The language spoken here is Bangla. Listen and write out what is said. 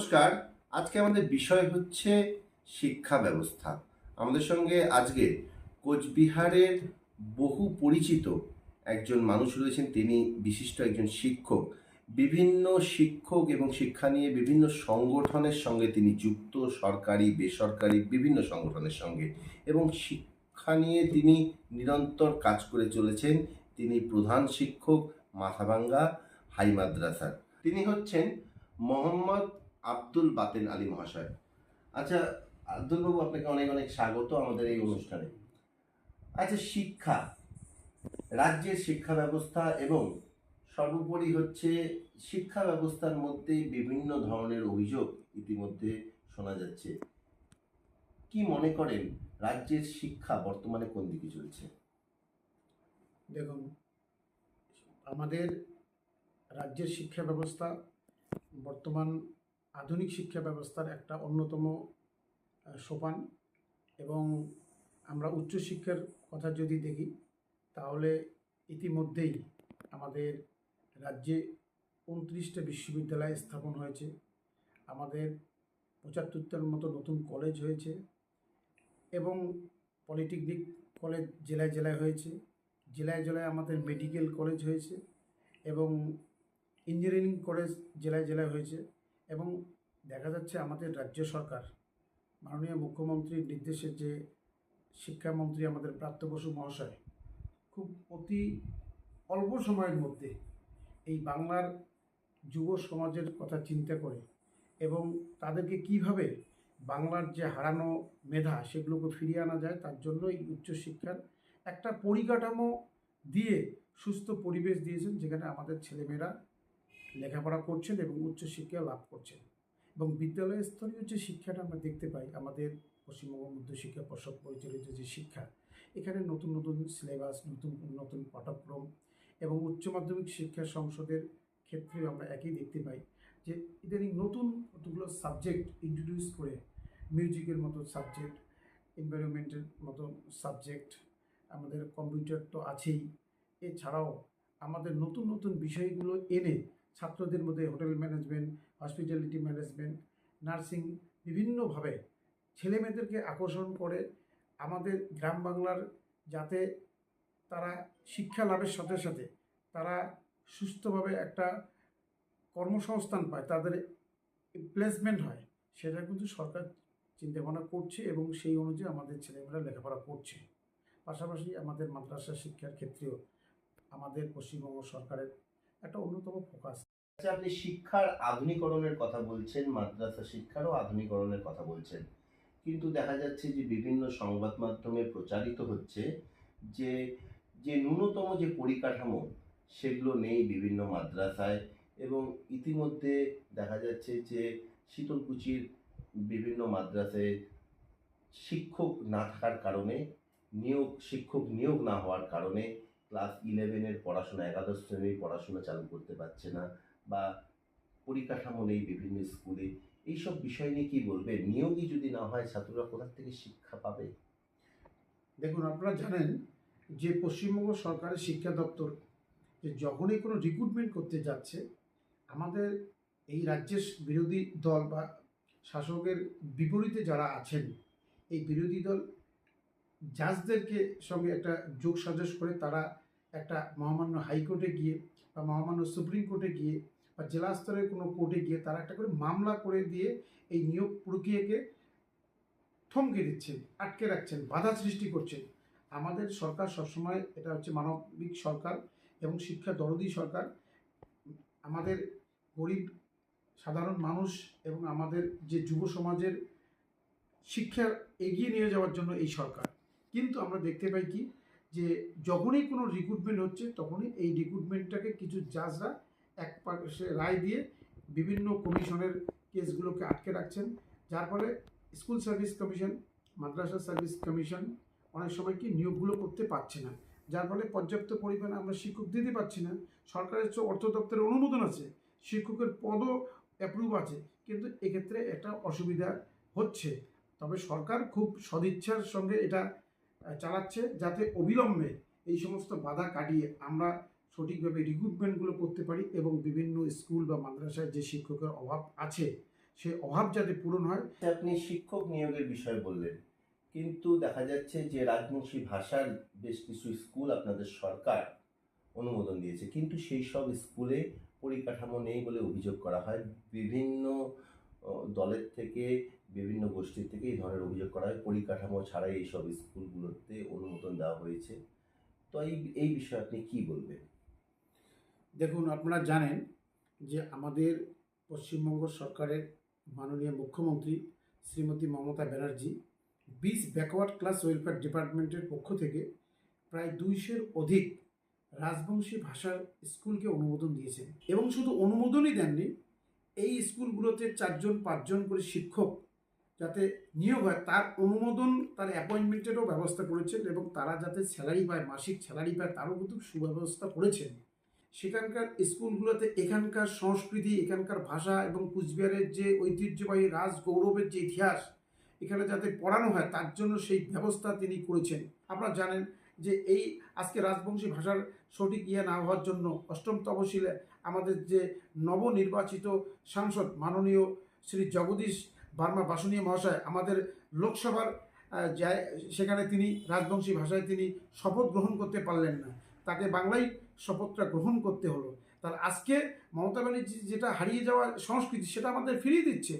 নমস্কার। আজকে আমাদের বিষয় হচ্ছে শিক্ষা ব্যবস্থা। আমাদের সঙ্গে আজকে কোচবিহারের বহু পরিচিত একজন মানুষ রয়েছেন। তিনি বিশিষ্ট একজন শিক্ষক। বিভিন্ন শিক্ষক এবং শিক্ষা নিয়ে বিভিন্ন সংগঠনের সঙ্গে তিনি যুক্ত, সরকারি, বেসরকারি, বিভিন্ন সংগঠনের সঙ্গে। এবং শিক্ষা নিয়ে তিনি নিরন্তর কাজ করে চলেছেন। তিনি প্রধান শিক্ষক মাথাভাঙ্গা হাই মাদ্রাসার। তিনি হচ্ছেন মোহাম্মদ আব্দুল বাতেন আলী মহাশয়। আচ্ছা আব্দুল বাবু আপনাকে অনেক অনেক স্বাগত আমাদের এই অনুষ্ঠানে। আচ্ছা শিক্ষা। রাজ্যের শিক্ষা ব্যবস্থা এবং সর্বোপরি হচ্ছে শিক্ষা ব্যবস্থার মধ্যে বিভিন্ন ধরনের অভিযোগ ইতিমধ্যে শোনা যাচ্ছে। কি মনে করেন রাজ্যের শিক্ষা বর্তমানে কোন দিকে চলছে? দেখুন, আমাদের রাজ্যের শিক্ষা ব্যবস্থা বর্তমান আধুনিক শিক্ষা ব্যবস্থার একটা অন্যতম সোপান। এবং আমরা উচ্চশিক্ষার কথা যদি দেখি, তাহলে ইতিমধ্যেই আমাদের রাজ্যে উনত্রিশটা বিশ্ববিদ্যালয় স্থাপন হয়েছে। আমাদের পঁচাত্তরটার মতো নতুন কলেজ হয়েছে এবং পলিটেকনিক কলেজ জেলায় জেলায় হয়েছে। জেলায় জেলায় আমাদের মেডিকেল কলেজ হয়েছে এবং ইঞ্জিনিয়ারিং কলেজ জেলায় জেলায় হয়েছে। এবং দেখা যাচ্ছে আমাদের রাজ্য সরকার, মাননীয় মুখ্যমন্ত্রীর নির্দেশে যে শিক্ষামন্ত্রী আমাদের প্রাপ্ত বসু মহাশয়, খুব অতি অল্প সময়ের মধ্যে এই বাংলার যুব সমাজের কথা চিন্তা করে এবং তাদেরকে কীভাবে বাংলার যে হারানো মেধা সেগুলোকে ফিরিয়ে আনা যায়, তার জন্য এই উচ্চশিক্ষার একটা পরিকাঠামো দিয়ে সুস্থ পরিবেশ দিয়েছেন, যেখানে আমাদের ছেলেমেয়েরা লেখাপড়া করছেন এবং উচ্চশিক্ষা লাভ করছেন। এবং বিদ্যালয় স্তরীয় যে শিক্ষাটা আমরা দেখতে পাই, আমাদের পশ্চিমবঙ্গ মধ্যশিক্ষা পর্ষদ পরিচালিত যে শিক্ষা, এখানে নতুন নতুন সিলেবাস, নতুন নতুন পাঠ্যক্রম এবং উচ্চ মাধ্যমিক শিক্ষা সংসদের ক্ষেত্রে আমরা একই দেখতে পাই যে ইদানিং নতুন কতগুলো সাবজেক্ট ইন্ট্রোডিউস করে, মিউজিকের মতো সাবজেক্ট এনভায়রনমেন্টের মতো সাবজেক্ট, আমাদের কম্পিউটার তো আছেই। এছাড়াও আমাদের নতুন নতুন বিষয়গুলো এনে ছাত্রদের মধ্যে hotel management, hospitality management, nursing বিভিন্নভাবে ছেলেমেয়েদেরকে আকর্ষণ করে আমাদের গ্রাম বাংলার যাতে তারা শিক্ষা লাভের সাথে সাথে তারা সুস্থভাবে একটা কর্মসংস্থান পায়, তাদের প্লেসমেন্ট হয়, সেটা কিন্তু সরকার চিন্তাভাবনা করছে এবং সেই অনুযায়ী আমাদের ছেলেমেয়েরা লেখাপড়া করছে। পাশাপাশি আমাদের মাদ্রাসা শিক্ষার ক্ষেত্রেও আমাদের পশ্চিমবঙ্গ সরকারের একটা অন্যতম ফোকাস আচ্ছা আপনি শিক্ষার আধুনিকরণের কথা বলছেন, মাদ্রাসা শিক্ষারও আধুনিকরণের কথা বলছেন। কিন্তু দেখা যাচ্ছে যে বিভিন্ন সংবাদ মাধ্যমে প্রচারিত হচ্ছে যে যে ন্যূনতম যে পরিকাঠামো, সেগুলো নেই বিভিন্ন মাদ্রাসায় এবং ইতিমধ্যে দেখা যাচ্ছে যে শীতলকুচির বিভিন্ন মাদ্রাসায় শিক্ষক না থাকার কারণে, নিয়োগ, শিক্ষক নিয়োগ না হওয়ার কারণে ক্লাস ইলেভেনের পড়াশোনা, একাদশ শ্রেণির পড়াশোনা চালু করতে পারছে না বা পরিকাঠামো নেই বিভিন্ন স্কুলে এইসব বিষয় নিয়ে কি বলবে? নিয়োগই যদি না হয়, ছাত্ররা কোথার থেকে শিক্ষা পাবে? দেখুন, আপনারা জানেন যে পশ্চিমবঙ্গ সরকারের শিক্ষা দপ্তর যে যখনই কোনো রিক্রুটমেন্ট করতে যাচ্ছে, আমাদের এই রাজ্যের বিরোধী দল বা শাসকের বিপরীতে যারা আছেন, এই বিরোধী দল জাজদেরকে সঙ্গে একটা যোগ সাজস করে তারা একটা মহামান্য হাইকোর্টে গিয়ে বা মহামান্য সুপ্রিম কোর্টে গিয়ে বা জেলা স্তরের কোনো কোর্টে গিয়ে তারা একটা করে মামলা করে দিয়ে এই নিয়োগ প্রক্রিয়াকে থমকে দিচ্ছেন, আটকে রাখছেন, বাধা সৃষ্টি করছেন। আমাদের সরকার সবসময় এটা হচ্ছে মানবিক সরকার এবং শিক্ষা দরদি সরকার। আমাদের গরিব, সাধারণ মানুষ এবং আমাদের যে যুব সমাজের শিক্ষা এগিয়ে নিয়ে যাওয়ার জন্য এই সরকার। কিন্তু আমরা দেখতে পাই কি? যে যখনই কোনো রিক্রুটমেন্ট হচ্ছে, তখনই এই রিক্রুটমেন্টটাকে কিছু জাজরা এক পাশে রায় দিয়ে বিভিন্ন কমিশনের কেসগুলোকে আটকে রাখছেন। যার ফলে স্কুল সার্ভিস কমিশন, মাদ্রাসা সার্ভিস কমিশন অনেক সময় কি নিয়োগগুলো করতে পারছে না। যার ফলে পর্যাপ্ত পরিমাণে আমরা শিক্ষক দিতে পারছি না। সরকারের অর্থ দপ্তরের অনুমোদন আছে, শিক্ষকের পদও অ্যাপ্রুভ আছে। কিন্তু এক্ষেত্রে একটা অসুবিধা হচ্ছে। তবে সরকার খুব সদিচ্ছার সঙ্গে এটা চালাচ্ছে যাতে অবিলম্বে এই সমস্ত বাধা কাটিয়ে আমরা সঠিকভাবে রিক্রুটমেন্টগুলো করতে পারি এবং বিভিন্ন স্কুল বা মাদ্রাসায় যে শিক্ষকের অভাব আছে সেই অভাব যাতে পূরণ হয়। আপনি শিক্ষক নিয়োগের বিষয়ে বললেন। কিন্তু দেখা যাচ্ছে যে রাজবংশী ভাষার বেশ কিছু স্কুল আপনাদের সরকার অনুমোদন দিয়েছে। কিন্তু সেই সব স্কুলে পরিকাঠামো নেই বলে অভিযোগ করা হয়। বিভিন্ন দলের থেকে, বিভিন্ন গোষ্ঠীর থেকে এই ধরনের অভিযোগ করা হয়। পরিকাঠামো ছাড়াই এইসব স্কুলগুলোতে অনুমোদন দেওয়া হয়েছে। তো এই এই বিষয়ে আপনি কি বলবেন? দেখুন, আপনারা জানেন যে আমাদের পশ্চিমবঙ্গ সরকারের মাননীয় মুখ্যমন্ত্রী শ্রীমতী মমতা ব্যানার্জি বিশ ব্যাকওয়ার্ড ক্লাস ওয়েলফেয়ার ডিপার্টমেন্টের পক্ষ থেকে প্রায় দুইশের অধিক রাজবংশী ভাষার স্কুলকে অনুমোদন দিয়েছেন। এবং শুধু অনুমোদনই দেননি এই স্কুলগুলোতে চারজন, পাঁচজন করে শিক্ষক যাতে নিয়োগ হয়, তার অনুমোদন, তার অ্যাপয়েন্টমেন্টেরও ব্যবস্থা করেছেন এবং তারা যাতে স্যালারি পায়, মাসিক স্যালারি পায়, তারও কিন্তু সুব্যবস্থা করেছেন। সেখানকার স্কুলগুলোতে এখানকার সংস্কৃতি, এখানকার ভাষা এবং কুচবিহারের যে ঐতিহ্যবাহী রাজ গৌরবের যে ইতিহাস, এখানে যাতে পড়ানো হয়, তার জন্য সেই ব্যবস্থা তিনি করেছেন। আপনারা জানেন যে এই আজকে রাজবংশী ভাষার সঠিক ইয়ে না হওয়ার জন্য অষ্টম তপশিলে আমাদের যে নবনির্বাচিত সাংসদ মাননীয় শ্রী জগদীশ বার্মা বাসনীয় মহাশয়, আমাদের লোকসভার সেখানে তিনি রাজবংশী ভাষায় তিনি শপথ গ্রহণ করতে পারলেন না। তাকে বাংলায় শপথটা গ্রহণ করতে হলো। তার আজকে মমতা ব্যানার্জি যেটা হারিয়ে যাওয়া সংস্কৃতি, সেটা আমাদের ফিরিয়ে দিচ্ছে।